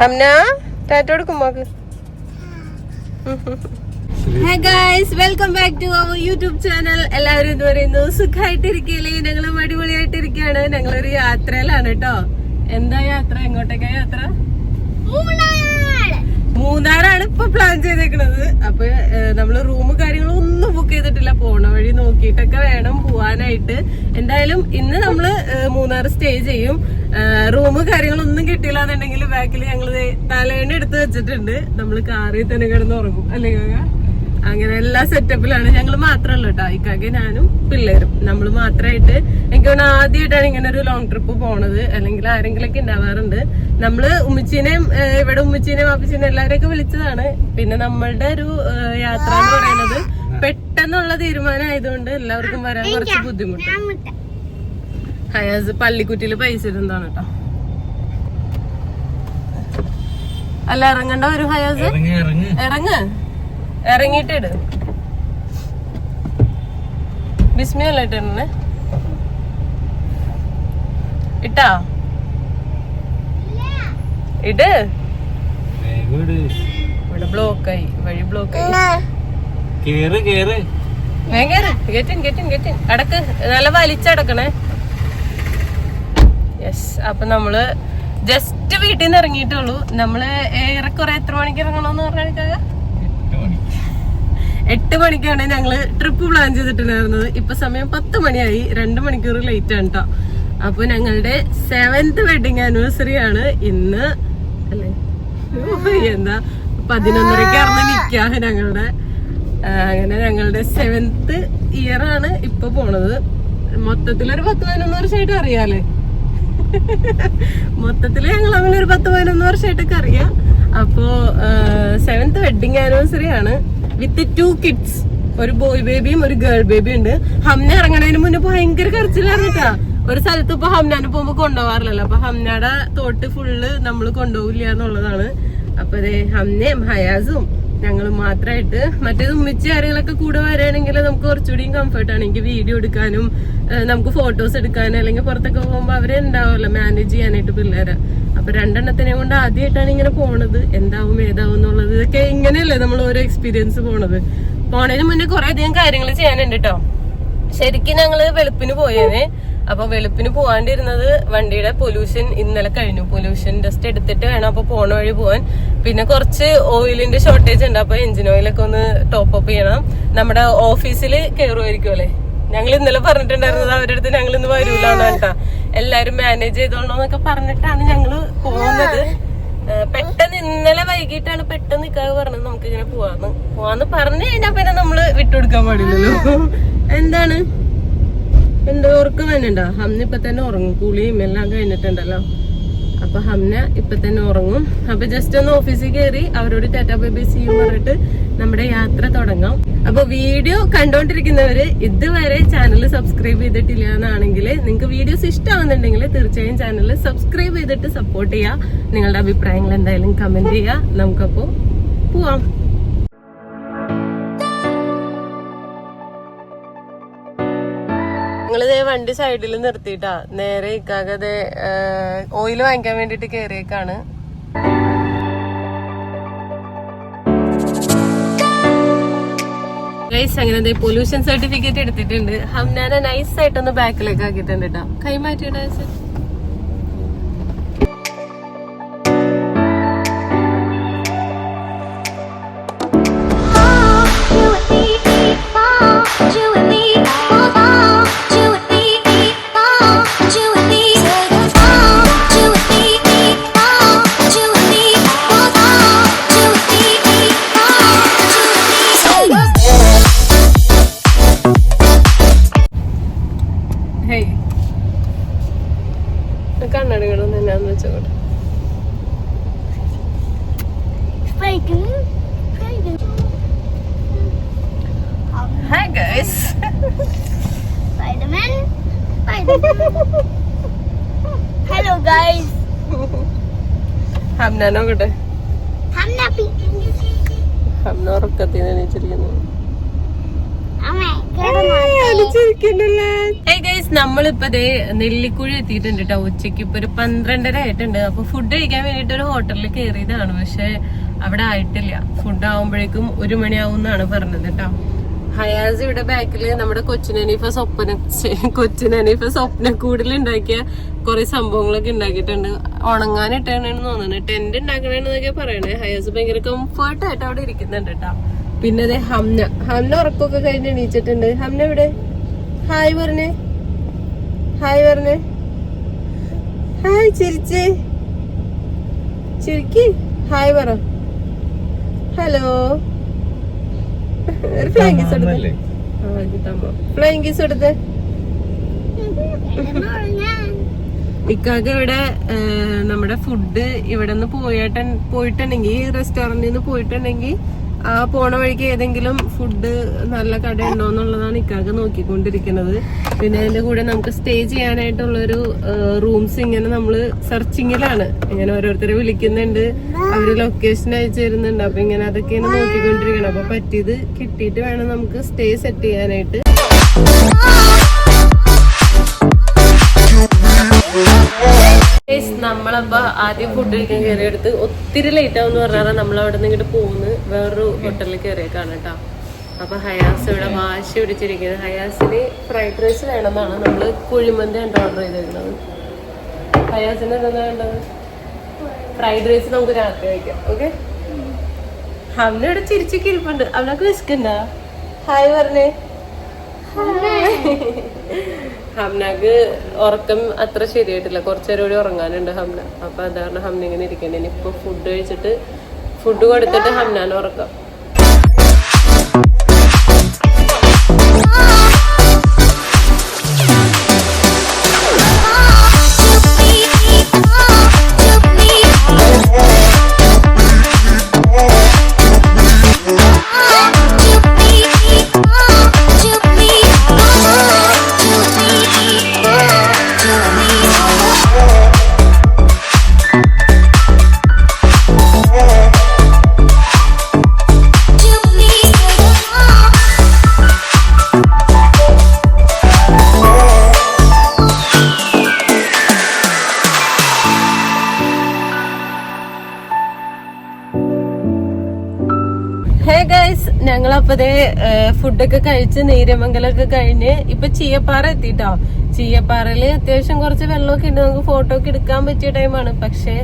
Hamna tata കൊടുക്കുമ്പോക്ക് hi guys welcome back to our YouTube channel എല്ലാവരും എന്ന് പറയുന്നു സുഖമായിട്ടിരിക്കല്ലേ ഞങ്ങളും അടിപൊളിയായിട്ടിരിക്കുകയാണ് ഞങ്ങളൊരു യാത്രയിലാണ് കേട്ടോ എന്താ യാത്ര? എങ്ങോട്ടേക്കാ യാത്ര? മൂന്നാറാണ് ഇപ്പൊ പ്ലാൻ ചെയ്തേക്കണത്. അപ്പൊ നമ്മൾ റൂം കാര്യങ്ങളും ഒന്നും ബുക്ക് ചെയ്തിട്ടില്ല. പോണ വഴി നോക്കിയിട്ടൊക്കെ വേണം പോവാനായിട്ട്. എന്തായാലും ഇന്ന് നമ്മൾ മൂന്നാർ സ്റ്റേ ചെയ്യും. റൂം കാര്യങ്ങളൊന്നും കിട്ടിയില്ല എന്നുണ്ടെങ്കിൽ ബാക്കിൽ ഞങ്ങൾ തലേണ എടുത്ത് വെച്ചിട്ടുണ്ട്. നമ്മൾ കാറിൽ തന്നെ കിടന്ന് ഉറങ്ങും. അല്ലേ കാക്ക? അങ്ങനെ എല്ലാ സെറ്റപ്പിലാണ് ഞങ്ങൾ മാത്രമല്ല കേട്ടോ ഇക്കാക്കെ ഞാനും പിള്ളേരും. നമ്മൾ മാത്രമായിട്ട് എനിക്ക് തോന്നുന്നു ആദ്യമായിട്ടാണ് ഇങ്ങനെ ഒരു ലോങ് ട്രിപ്പ് പോണത്. അല്ലെങ്കിൽ ആരെങ്കിലും ഒക്കെ ഉണ്ടാവാറുണ്ട് നമ്മൾ ഉമ്മച്ചീനെയും ഇവിടെ ഉമ്മച്ചീനെയും വാപ്പച്ചീനെയും എല്ലാവരെയൊക്കെ വിളിച്ചതാണ്. പിന്നെ നമ്മളുടെ ഒരു യാത്ര എന്ന് പറയുന്നത് പെട്ടെന്നുള്ള തീരുമാനം ആയതുകൊണ്ട് എല്ലാവർക്കും വരാൻ കുറച്ച് ബുദ്ധിമുട്ട്. ഹയാസ് പള്ളിക്കുറ്റിയിൽ പൈസ ഇരുന്നാണ് കേട്ടോ അല്ല ഇറങ്ങണ്ട ഒരു ഹയാസ്. ഇറങ്ങി ഇറങ്ങി. ഇറങ്ങ്. ഇറങ്ങിയിട്ടിട്. ബിസ്മിയല്ല ഇട്ടിരുന്നെ. ഇട്ടാ? ഇട്. ഇവിടെ ബ്ലോക്ക് ബ്ലോക്കായി വഴി ബ്ലോക്കായി. കേറ് കേറ്. വേഗം ഗെറ്റിൻ ഗെറ്റിൻ ഗെറ്റിൻ അടക്ക്. നല്ല വലിച്ചടക്കണേ. യെസ് അപ്പൊ നമ്മൾ ജസ്റ്റ് വീട്ടിൽ നിന്ന് ഇറങ്ങിയിട്ടുള്ളൂ. നമ്മൾ ഏറെക്കുറെ എത്ര മണിക്ക് ഇറങ്ങണമെന്ന് പറഞ്ഞാൽ എട്ട് മണി. എട്ട് മണിക്കാണ് ഞങ്ങൾ ട്രിപ്പ് പ്ലാൻ ചെയ്തിട്ടുണ്ടായിരുന്നത്. ഇപ്പൊ സമയം പത്ത് മണിയായി. രണ്ട് മണിക്കൂർ ലേറ്റ് ആണ് കേട്ടോ അപ്പൊ ഞങ്ങളുടെ സെവൻത് വെഡിങ് ആനിവേഴ്സറി ആണ് ഇന്ന്. അല്ലേ? എന്താ? പതിനൊന്നരക്കായിരുന്നു നിക്കാഹ് ഞങ്ങളുടെ അങ്ങനെ ഞങ്ങളുടെ സെവൻത് ഇയർ ആണ് ഇപ്പൊ പോണത്. മൊത്തത്തിലൊരു പത്ത് പതിനൊന്ന് വർഷമായിട്ട് അറിയാലേ. മൊത്തത്തിൽ ഞങ്ങൾ അങ്ങനെ ഒരു പത്ത് പതിനൊന്ന് വർഷമായിട്ടൊക്കെ അറിയാം. അപ്പോ സെവൻത് വെഡിങ് ആനിവേഴ്സറി ആണ്. വിത്ത് ടു കിഡ്സ് ഒരു ബോയ് ബേബിയും ഒരു ഗേൾ ബേബിയും ഉണ്ട്. ഹംന ഇറങ്ങണതിന് മുന്നേ ഭയങ്കര കരച്ചിലായിരുന്നിട്ടാ ഒരു സ്ഥലത്ത് ഇപ്പൊ ഹംനാനെ പോകുമ്പോ കൊണ്ടുപോകാറില്ലല്ലോ. അപ്പൊ ഹംനയുടെ തോട്ട് ഫുള്ള് നമ്മൾ കൊണ്ടുപോകില്ല എന്നുള്ളതാണ്. അപ്പൊ അതെ ഹംനയും ഹയാസും ഞങ്ങൾ മാത്രമായിട്ട് മറ്റേത് ഉമ്മിച്ച് ആരെങ്കിലൊക്കെ കൂടെ വരാണെങ്കിൽ നമുക്ക് കുറച്ചുകൂടിയും കംഫർട്ടാണ് എനിക്ക് വീഡിയോ എടുക്കാനും നമുക്ക് ഫോട്ടോസ് എടുക്കാനും അല്ലെങ്കിൽ പുറത്തൊക്കെ പോകുമ്പോൾ അവരെ ഉണ്ടാവുമല്ലോ മാനേജ് ചെയ്യാനായിട്ട് പിള്ളേരെ. അപ്പൊ രണ്ടെണ്ണത്തിനെ കൊണ്ട് ആദ്യമായിട്ടാണ് ഇങ്ങനെ പോണത്. എന്താവും ഏതാവും എന്നുള്ളത് ഇതൊക്കെ ഇങ്ങനെയല്ലേ നമ്മൾ ഓരോ എക്സ്പീരിയൻസ് പോണത്. പോണതിന് മുന്നേ കുറെ അധികം കാര്യങ്ങൾ ചെയ്യാനുണ്ട് കേട്ടോ ശരിക്കും ഞങ്ങൾ വെളുപ്പിന് പോയേനെ. അപ്പൊ വെളുപ്പിന് പോവാണ്ടിരുന്നത് വണ്ടിയുടെ പൊല്യൂഷൻ ഇന്നലെ കഴിഞ്ഞു. പൊല്യൂഷൻ ടെസ്റ്റ് എടുത്തിട്ട് വേണം അപ്പൊ പോണ വഴി പോവാൻ. പിന്നെ കുറച്ച് ഓയിലിന്റെ ഷോർട്ടേജ് ഉണ്ട്. അപ്പൊ എഞ്ചിൻ ഓയിലൊക്കെ ഒന്ന് ടോപ്പ് അപ്പ് ചെയ്യണം. നമ്മുടെ ഓഫീസിൽ കയറുമായിരിക്കും അല്ലേ? ഞങ്ങൾ ഇന്നലെ പറഞ്ഞിട്ടുണ്ടായിരുന്നത് അവരുടെ അടുത്ത് ഞങ്ങൾ ഇന്ന് വരൂലാണ് കേട്ടാ. എല്ലാരും മാനേജ് ചെയ്തോളൂന്നൊക്കെ പറഞ്ഞിട്ടാണ് ഞങ്ങൾ പോകുന്നത്. പെട്ടെന്ന് ഇന്നലെ വൈകിട്ടാണ് പെട്ടെന്ന് ഇക്കാവ് പറഞ്ഞത്. നമുക്ക് ഇങ്ങനെ പോവാന്ന്. പോവാന്ന് പറഞ്ഞു കഴിഞ്ഞാ പിന്നെ നമ്മൾ വിട്ടുകൊടുക്കാൻ പാടില്ലല്ലോ. എന്താണ്? എന്തോ ഉറക്കം വേണ്ടോ ഹംന ഇപ്പൊ തന്നെ ഉറങ്ങും. കുളിയും എല്ലാം കഴിഞ്ഞിട്ടുണ്ടല്ലോ. അപ്പൊ ഹംന ഇപ്പൊ തന്നെ ഉറങ്ങും. അപ്പൊ ജസ്റ്റ് ഒന്ന് ഓഫീസിൽ കയറി അവരോട് ടാറ്റാ ബൈ ബൈ ചെയ്യും പറഞ്ഞിട്ട് നമ്മുടെ യാത്ര തുടങ്ങാം. അപ്പൊ വീഡിയോ കണ്ടോണ്ടിരിക്കുന്നവര് ഇതുവരെ ചാനൽ സബ്സ്ക്രൈബ് ചെയ്തിട്ടില്ല എന്നാണെങ്കിൽ നിങ്ങൾക്ക് വീഡിയോസ് ഇഷ്ടമാവുന്നുണ്ടെങ്കിൽ തീർച്ചയായും ചാനൽ സബ്സ്ക്രൈബ് ചെയ്തിട്ട് സപ്പോർട്ട് ചെയ്യാം. നിങ്ങളുടെ അഭിപ്രായങ്ങൾ എന്തായാലും കമന്റ് ചെയ്യാം. നമുക്കപ്പോ പോവാം. ഞങ്ങളിതേ വണ്ടി സൈഡിൽ നിർത്തിയിട്ടാ. നേരെ ഇക്കാകതെ ഓയിൽ വാങ്ങിക്കാൻ വേണ്ടിട്ട് കേറിയേക്കാണ്. അങ്ങനെ പൊല്യൂഷൻ സർട്ടിഫിക്കറ്റ് എടുത്തിട്ടുണ്ട്. ഹംനാനെ നൈസ് ആയിട്ടൊന്ന് ബാക്കിലേക്ക് ആക്കിയിട്ടുണ്ട് കേട്ടോ കൈ Hello guys. ഹംന നോക്കട്ടെ. ഹംന ഉറക്കത്തിന് എണീച്ചിരിക്കുന്നു. ദേ നെല്ലിക്കുഴി എത്തിയിട്ടുണ്ട് കേട്ടോ ഉച്ചയ്ക്ക് ഇപ്പൊ ഒരു പന്ത്രണ്ടര ആയിട്ടുണ്ട്. അപ്പൊ ഫുഡ് കഴിക്കാൻ വേണ്ടിട്ട് ഒരു ഹോട്ടലിൽ കയറിയതാണ് പക്ഷെ അവിടെ ആയിട്ടില്ല. ഫുഡ് ആവുമ്പോഴേക്കും ഒരു മണിയാവും എന്നാണ് പറഞ്ഞത് കേട്ടോ. ഹയാസ് ഇവിടെ ബാക്കിൽ നമ്മുടെ കൊച്ചിനനീഫ സ്വപ്ന കൊച്ചിനനീഫ സ്വപ്ന കൂടിൽ ഉണ്ടാക്കിയ കുറെ സംഭവങ്ങളൊക്കെ ഉണ്ടാക്കിയിട്ടുണ്ട്. ഉണങ്ങാനിട്ടാണ് തോന്നുന്നത് ടെന്റ് ഉണ്ടാക്കണെന്നൊക്കെ പറയണേ. ഹയാസ് ഭയങ്കര കംഫർട്ട് ആയിട്ട് അവിടെ ഇരിക്കുന്നുണ്ട് കേട്ടോ. പിന്നെ അതെ ഹംന. ഹംന ഉറക്കമൊക്കെ കഴിഞ്ഞ് എണീച്ചിട്ടുണ്ട്. ഹംന ഇവിടെ ഹായ് പറഞ്ഞേ. ഹായ് പറഞ്ഞേ. ഹായ് ചിരിച്ചേ. ചിരിക്കി. ഹായ് പറ. ഹലോ. ഫ്ലൈങ് കിസ് എടുത്ത്. ഫ്ലൈങ് കിസ് എടുത്ത്. ഇക്കാക്ക് ഇവിടെ നമ്മുടെ ഫുഡ് ഇവിടെ നിന്ന് പോയിട്ട് പോയിട്ടുണ്ടെങ്കിൽ റെസ്റ്റോറന്റിൽ നിന്ന് പോയിട്ടുണ്ടെങ്കിൽ ആ പോണ വഴിക്ക് ഏതെങ്കിലും ഫുഡ് നല്ല കട ഉണ്ടോ എന്നുള്ളതാണ് ഇക്കാക്ക് നോക്കിക്കൊണ്ടിരിക്കുന്നത്. പിന്നെ അതിന്റെ കൂടെ നമുക്ക് സ്റ്റേ ചെയ്യാനായിട്ടുള്ളൊരു റൂംസ് ഇങ്ങനെ നമ്മൾ സെർച്ചിങ്ങിലാണ് ഇങ്ങനെ ഓരോരുത്തരെ വിളിക്കുന്നുണ്ട്. അവർ ലൊക്കേഷൻ അയച്ചു തരുന്നുണ്ട്. അപ്പൊ ഇങ്ങനെ അതൊക്കെയാണ് നോക്കിക്കൊണ്ടിരിക്കണം അപ്പൊ പറ്റിയത് കിട്ടിയിട്ട് വേണം നമുക്ക് സ്റ്റേ സെറ്റ് ചെയ്യാനായിട്ട്. Guys, നമ്മളപ്പോ ആദ്യം ഫുഡ് കഴിക്കാൻ കയറിയെടുത്ത് ഒത്തിരി ലേറ്റ് ആവും പറഞ്ഞാൽ നമ്മൾ അവിടെ നിന്ന് ഇങ്ങോട്ട് പോകുന്നു വേറൊരു ഹോട്ടലിൽ കയറിയേക്കാണ് കേട്ടോ. അപ്പൊ ഹയാസ് ഇവിടെ വാശി പിടിച്ചിരിക്കുന്നത് ഹയാസിന് ഫ്രൈഡ് റൈസ് വേണമെന്നാണ് നമ്മൾ കുഴിമന്തി ഉണ്ട് ഓർഡർ ചെയ്തേക്കുന്നത് ഹയാസിന് എന്താ വേണ്ടത്? ഫ്രൈഡ് റൈസ് നമുക്ക് രാത്രി കഴിക്കാം. ഓക്കെ ഹംന ഇവിടെ ചിരിച്ചൊക്കെ ഇരിപ്പുണ്ട് അവനൊക്കെ വിശക്കണ്ട ഹായ് പറഞ്ഞേ. ഹംനക്ക് ഉറക്കം അത്ര ശരിയായിട്ടില്ല. കുറച്ചേരം കൂടി ഉറങ്ങാനുണ്ട് ഹംന. അപ്പൊ അതാണ് ഹംന ഇങ്ങനെ ഇരിക്കണേ. ഇനിയിപ്പോ ഫുഡ് കഴിച്ചിട്ട് ഫുഡ് കൊടുത്തിട്ട് ഹംനാൻ ഉറക്കാം. ഗൈസ് ഞങ്ങളപ്പതേ ഫുഡൊക്കെ കഴിച്ച് നീരമംഗലൊക്കെ കഴിഞ്ഞ് ഇപ്പൊ ചീയപ്പാറ എത്തിട്ടോ. ചീയപ്പാറയിൽ അത്യാവശ്യം കുറച്ച് വെള്ളമൊക്കെ ഉണ്ട്. നമുക്ക് ഫോട്ടോ ഒക്കെ എടുക്കാൻ പറ്റിയ ടൈമാണ് പക്ഷെ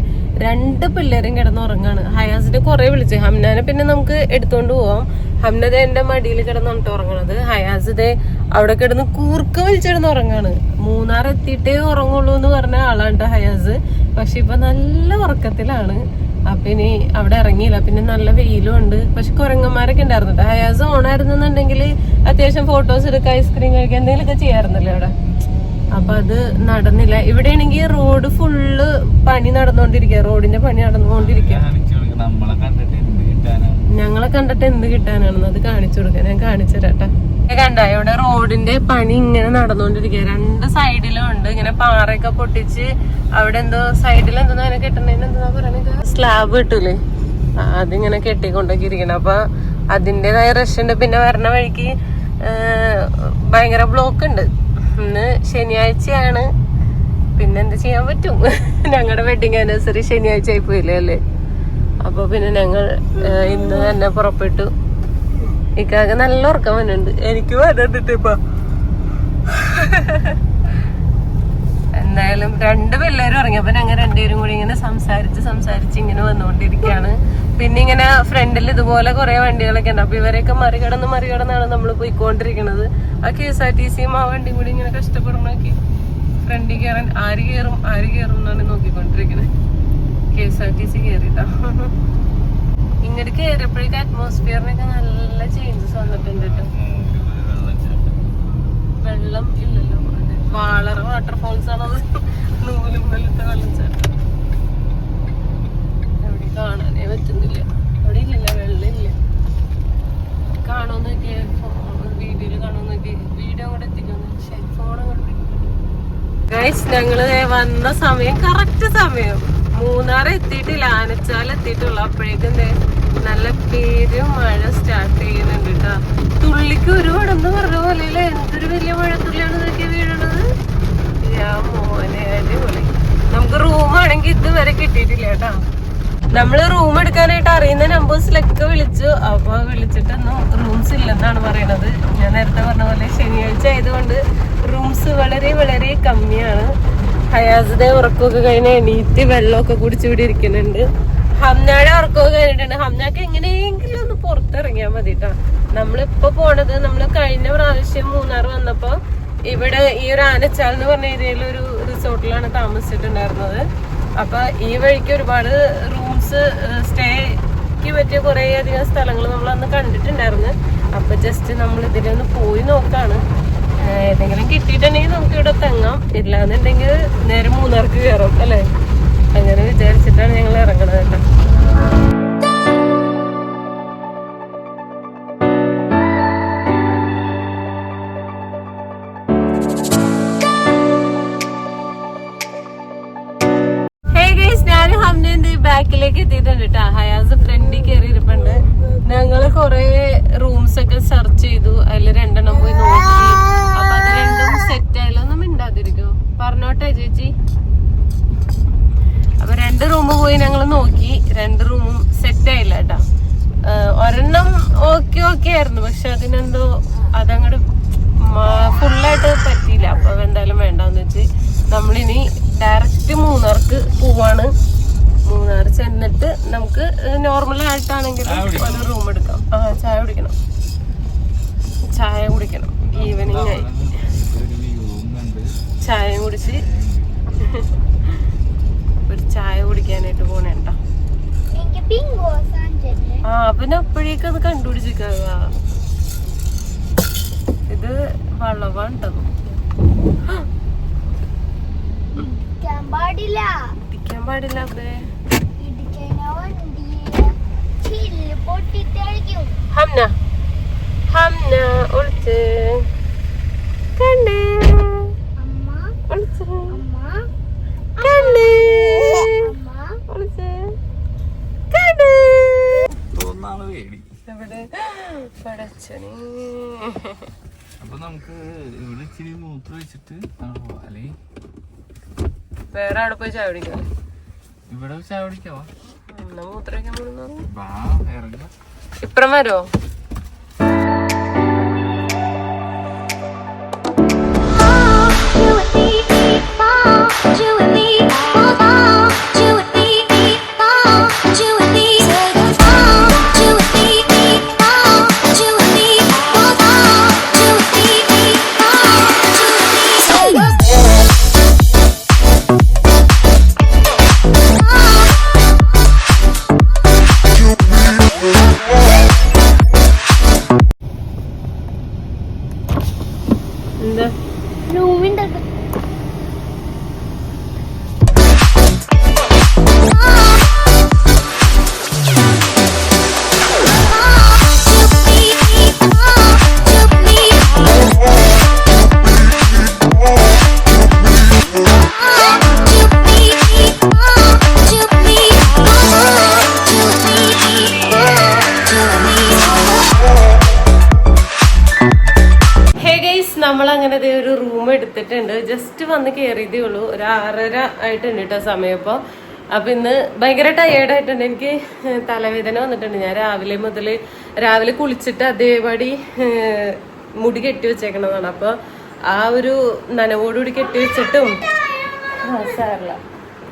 രണ്ട് പിള്ളേരും കിടന്നുറങ്ങാണ്. ഹയാസിനെ കുറെ വിളിച്ചു. ഹംനാനെ പിന്നെ നമുക്ക് എടുത്തോണ്ട് പോവാം. ഹംനത് എന്റെ മടിയിൽ കിടന്നിട്ട് ഉറങ്ങണത്. ഹയാസ് അവിടെ കിടന്ന് കൂർക്ക വലിച്ചിടന്ന് ഉറങ്ങാണ്. മൂന്നാർ എത്തിയിട്ടേ ഉറങ്ങുള്ളൂ എന്ന് പറഞ്ഞ ആളാണ് ഹയാസ്. പക്ഷെ ഇപ്പൊ നല്ല ഉറക്കത്തിലാണ്. അപ്പൊ ഇനി അവിടെ ഇറങ്ങിയില്ല. പിന്നെ നല്ല വെയിലും ഉണ്ട്. പക്ഷെ കുരങ്ങന്മാരൊക്കെ ഉണ്ടായിരുന്നു ഹയാസ് ഹയാസ് ഓണായിരുന്നുണ്ടെങ്കിൽ അത്യാവശ്യം ഫോട്ടോസ് എടുക്കുക ഐസ്ക്രീം കഴിക്കുക എന്തെങ്കിലുമൊക്കെ ചെയ്യാറുണ്ടല്ലോ അവിടെ? അപ്പൊ അത് നടന്നില്ല. ഇവിടെ ആണെങ്കിൽ റോഡ് ഫുള്ള് പണി നടന്നുകൊണ്ടിരിക്കുക. റോഡിന്റെ പണി നടന്നുകൊണ്ടിരിക്കുക കാണിച്ചു കൊടുക്കണം നമ്മളെ കണ്ടിട്ട് എന്ത് കിട്ടാനാണ് ഞങ്ങളെ കണ്ടിട്ട് എന്ത് കിട്ടാനാണെന്ന് അത് കാണിച്ചു കൊടുക്കാൻ ഞാൻ കാണിച്ചു തരാട്ടെ. കണ്ട? ഇവിടെ റോഡിന്റെ പണി ഇങ്ങനെ നടന്നുകൊണ്ടിരിക്കുക. രണ്ട് സൈഡിലും ഉണ്ട്. ഇങ്ങനെ പാറയൊക്കെ പൊട്ടിച്ച് അവിടെ എന്തോ സൈഡിൽ എന്തോ കെട്ടുന്നതിന് എന്താ പറയണത് സ്ലാബ് കിട്ടൂലേ? അതിങ്ങനെ കെട്ടിക്കൊണ്ടൊക്കെ അപ്പൊ അതിന്റേതായ റഷ് പിന്നെ വരണ വഴിക്ക് ഭയങ്കര ബ്ലോക്ക് ഉണ്ട്. ഇന്ന് ശനിയാഴ്ചയാണ്. പിന്നെ എന്ത് ചെയ്യാൻ പറ്റും? ഞങ്ങളുടെ വെഡിങ് ആനിവേഴ്സറി ശനിയാഴ്ച ആയി പോയില്ലേ അല്ലേ? അപ്പൊ പിന്നെ ഞങ്ങൾ ഇന്ന് തന്നെ പുറപ്പെട്ടു. ഇക്കാക്ക് നല്ല ഉറക്കം വരുന്നുണ്ട് എനിക്ക് വരണ്ടിട്ട് ഇപ്പൊ. എന്തായാലും രണ്ട് പിള്ളേരും ഇറങ്ങിയപ്പോ ഞങ്ങൾ രണ്ടുപേരും കൂടി ഇങ്ങനെ സംസാരിച്ച് സംസാരിച്ച് ഇങ്ങനെ വന്നുകൊണ്ടിരിക്കുകയാണ്. പിന്നെ ഇങ്ങനെ ഫ്രണ്ടിൽ ഇതുപോലെ കുറെ വണ്ടികളൊക്കെ ഉണ്ട്. അപ്പൊ ഇവരെയൊക്കെ മറികടന്ന് മറികടന്നാണ് നമ്മൾ പോയിക്കൊണ്ടിരിക്കുന്നത്. ആ കെ എസ് ആർ ടി സിയും ആ വണ്ടിയും കൂടി ഇങ്ങനെ കഷ്ടപ്പെടുന്നൊക്കെ ഫ്രണ്ടിൽ കയറാൻ ആര് കയറും ആര് കയറും എന്നാണ് നോക്കിക്കൊണ്ടിരിക്കുന്നത്. K S R T C കയറിട്ടോ ഇങ്ങോട്ട് കയറിയപ്പോഴേക്കും അറ്റ്മോസ്ഫിയറിനൊക്കെ നല്ല ചേഞ്ചസ് വന്നിട്ടുണ്ട് കേട്ടോ വെള്ളം ഇല്ലല്ലോ. വാളർ വാട്ടർഫോൾസ് ആണത് നൂലും പോലത്തെ വെള്ളച്ചാട്ടം അവിടെ കാണാനേ പറ്റുന്നില്ല. അവിടെ ഇല്ലല്ല വെള്ളം ഇല്ല കാണുമെന്ന് നോക്കിയേ വീഡിയോയിൽ കാണുമെന്ന് നോക്കി വീഡിയോ കൂടെ എത്തിക്കുന്നു ശരി ഫോൺ അങ്ങോട്ട് ഗൈസ് ഞങ്ങൾ വന്ന സമയം കറക്റ്റ് സമയം. മൂന്നാർ എത്തിയിട്ടില്ല. ആനച്ചാൽ എത്തിയിട്ടുള്ളു. അപ്പോഴേക്കും നല്ല പേര് മഴ സ്റ്റാർട്ട് ചെയ്യുന്നുണ്ട് കേട്ടോ തുള്ളിക്ക് ഒരു വടന്ന് പറഞ്ഞ പോലെ അല്ലേ എന്തൊരു വലിയ മഴത്തുള്ളിയാണ് ഇതൊക്കെ വീഴണത്? ഞാൻ മോനെ അടിപൊളി. നമുക്ക് റൂമാണെങ്കിൽ ഇതുവരെ കിട്ടിയിട്ടില്ല കേട്ടോ നമ്മൾ റൂം എടുക്കാനായിട്ട് അറിയുന്ന നമ്പേഴ്സിലൊക്കെ വിളിച്ചു. അപ്പൊ വിളിച്ചിട്ടൊന്നും റൂംസ് ഇല്ലെന്നാണ് പറയണത്. ഞാൻ നേരത്തെ പറഞ്ഞ പോലെ ശനിയാഴ്ച ആയതുകൊണ്ട് റൂംസ് വളരെ വളരെ കമ്മിയാണ്. ഹയാസിന്റെ ഉറക്കമൊക്കെ കഴിഞ്ഞ എണീറ്റ് വെള്ളമൊക്കെ കുടിച്ച് ഇവിടെ ഇരിക്കുന്നുണ്ട്. ഹംനയുടെ ഉറക്കമൊക്കെ കഴിഞ്ഞിട്ടുണ്ട്. ഹംനക്ക് എങ്ങനെയെങ്കിലും ഒന്ന് പുറത്തിറങ്ങിയാൽ മതി കേട്ടോ നമ്മളിപ്പോ പോണത് നമ്മൾ കഴിഞ്ഞ പ്രാവശ്യം മൂന്നാർ വന്നപ്പോ ഇവിടെ ഈ ഒരു ആനച്ചാൽ എന്ന് പറഞ്ഞ ഏരിയയിൽ ഒരു റിസോർട്ടിലാണ് താമസിച്ചിട്ടുണ്ടായിരുന്നത്. അപ്പൊ ഈ വഴിക്ക് ഒരുപാട് റൂംസ് സ്റ്റേക്ക് പറ്റിയ കുറെ അധികം സ്ഥലങ്ങൾ നമ്മൾ അന്ന് കണ്ടിട്ടുണ്ടായിരുന്നു. അപ്പൊ ജസ്റ്റ് നമ്മൾ ഇതിലൊന്ന് പോയി നോക്കാണ്. ഏതെങ്കിലും കിട്ടിയിട്ടുണ്ടെങ്കിൽ നമുക്ക് ഇവിടെ തങ്ങാം. ഇല്ലാന്നുണ്ടെങ്കിൽ നേരെ മൂന്നാർക്ക് കയറും അല്ലേ? അങ്ങനെ വിചാരിച്ചിട്ടാണ് പോയി ഞങ്ങൾ നോക്കി. രണ്ട് റൂമും സെറ്റ് ആയില്ല കേട്ടോ ഒരെണ്ണം ഓക്കെ ഓക്കെ ആയിരുന്നു. പക്ഷെ അതിനെന്തോ അതങ്ങോട്ട് ഫുള്ളായിട്ട് പറ്റിയില്ല. അപ്പൊ എന്തായാലും വേണ്ടെന്ന് വെച്ച് നമ്മളിനി ഡയറക്റ്റ് മൂന്നാർക്ക് പോവാണ്. മൂന്നാർ ചെന്നിട്ട് നമുക്ക് നോർമൽ ആയിട്ടാണെങ്കിൽ ഒരു റൂം എടുക്കാം. ആ ചായ കുടിക്കണം. ചായ കുടിക്കണം. ഈവനിങ് ആയി. ചായ കുടിച്ച്. ചായ കുടിക്കാനായിട്ട് ബിങ്കോ സാഞ്ചല്ലേ ആ പിന്നെ അപ്പോഴേക്കും അത് കണ്ടുപിടിച്ചിരിക്കുക ഇത് വളവാണ് ട്ടോ. ഇടിക്കാൻ പാടില്ല ഇടിക്കാൻ പാടില്ല പൊട്ടിത്തെളിക്കും ഹംന. ഹംന ഒളിച്ച് കണ്ടേ അമ്മ ഒളിച്ച് അമ്മ കണ്ടേ അമ്മ ഒളിച്ച് കണ്ടേ തോന്നാൾ പേടി ഇവിടെ പടച്ചണി അപ്പൊ നമുക്ക് ഇവിടെ ഇച്ചിരി മൂത്രം വെച്ചിട്ട് അങ്ങോട്ട് പോവാം അല്ലേ? വേറെ അവിടെ പോയി ചായ ഇവിടെ ചായ കുടിക്കാവാ? മൂത്രം ഇറങ്ങാം. ഇപ്പുറം വരോ നമ്മൾ അങ്ങനെ ദേ ഒരു റൂം എടുത്തിട്ടുണ്ട്. ജസ്റ്റ് വന്ന് കയറിയതേ ഉള്ളൂ. ഒരു ആറര ആയിട്ടുണ്ട് കേട്ടോ സമയം ഇപ്പോൾ അപ്പം ഇന്ന് ഭയങ്കര ടയേർഡ് ആയിട്ടുണ്ട്. എനിക്ക് തലവേദന വന്നിട്ടുണ്ട്. ഞാൻ രാവിലെ മുതൽ രാവിലെ കുളിച്ചിട്ട് അതേപടി മുടി കെട്ടി വെച്ചേക്കണതാണ്. അപ്പോൾ ആ ഒരു നനവോടുകൂടി കെട്ടി വെച്ചിട്ടും ആ,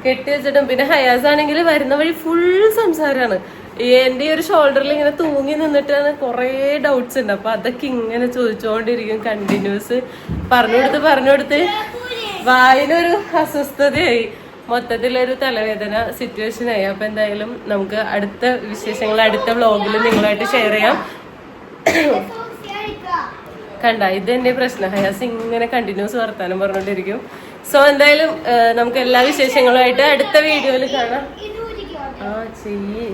കെട്ടി വെച്ചിട്ടും പിന്നെ ഹയാസ് ആണെങ്കിൽ വരുന്ന വഴി ഫുൾ സംസാരമാണ് എന്റെ ഒരു ഷോൾഡറിൽ ഇങ്ങനെ തൂങ്ങി നിന്നിട്ടാണ് കുറേ ഡൗട്ട്സ് ഉണ്ട്. അപ്പൊ അതൊക്കെ ഇങ്ങനെ ചോദിച്ചുകൊണ്ടിരിക്കും കണ്ടിന്യൂസ് പറഞ്ഞു കൊടുത്ത് പറഞ്ഞു കൊടുത്ത് വായിലൊരു അസ്വസ്ഥതയായി. മൊത്തത്തിലൊരു തലവേദന സിറ്റുവേഷൻ ആയി. അപ്പൊ എന്തായാലും നമുക്ക് അടുത്ത വിശേഷങ്ങൾ അടുത്ത വ്ളോഗിൽ നിങ്ങളായിട്ട് ഷെയർ ചെയ്യാം. കണ്ട ഇതെന്റെ പ്രശ്നം. ഹയാസ് ഇങ്ങനെ കണ്ടിന്യൂസ് വർത്താനം പറഞ്ഞോണ്ടിരിക്കും. സോ എന്തായാലും നമുക്ക് എല്ലാ വിശേഷങ്ങളുമായിട്ട് അടുത്ത വീഡിയോയിൽ കാണാം. ആ ചെയ്യേ.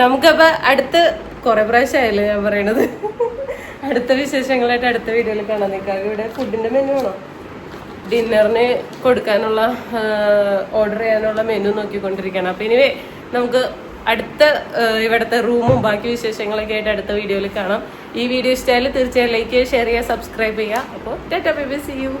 നമുക്കപ്പോ അടുത്ത് കുറേ പ്രാവശ്യമായല്ലേ ഞാൻ പറയണത്. അടുത്ത വിശേഷങ്ങളായിട്ട് അടുത്ത വീഡിയോയിൽ കാണാൻ നിൽക്കാം ഇവിടെ ഫുഡിന്റെ മെനു ആണോ? ഡിന്നറിന് കൊടുക്കാനുള്ള ഓർഡർ ചെയ്യാനുള്ള മെനു നോക്കിക്കൊണ്ടിരിക്കുകയാണ്. അപ്പോൾ ഇനി നമുക്ക് അടുത്ത ഇവിടുത്തെ റൂമും ബാക്കി വിശേഷങ്ങളൊക്കെ ആയിട്ട് അടുത്ത വീഡിയോയിൽ കാണാം. ഈ വീഡിയോ ഇഷ്ടമായാലും തീർച്ചയായും ലൈക്ക് ചെയ്യുക ഷെയർ ചെയ്യുക സബ്സ്ക്രൈബ് ചെയ്യുക. അപ്പോൾ tata bye bye see you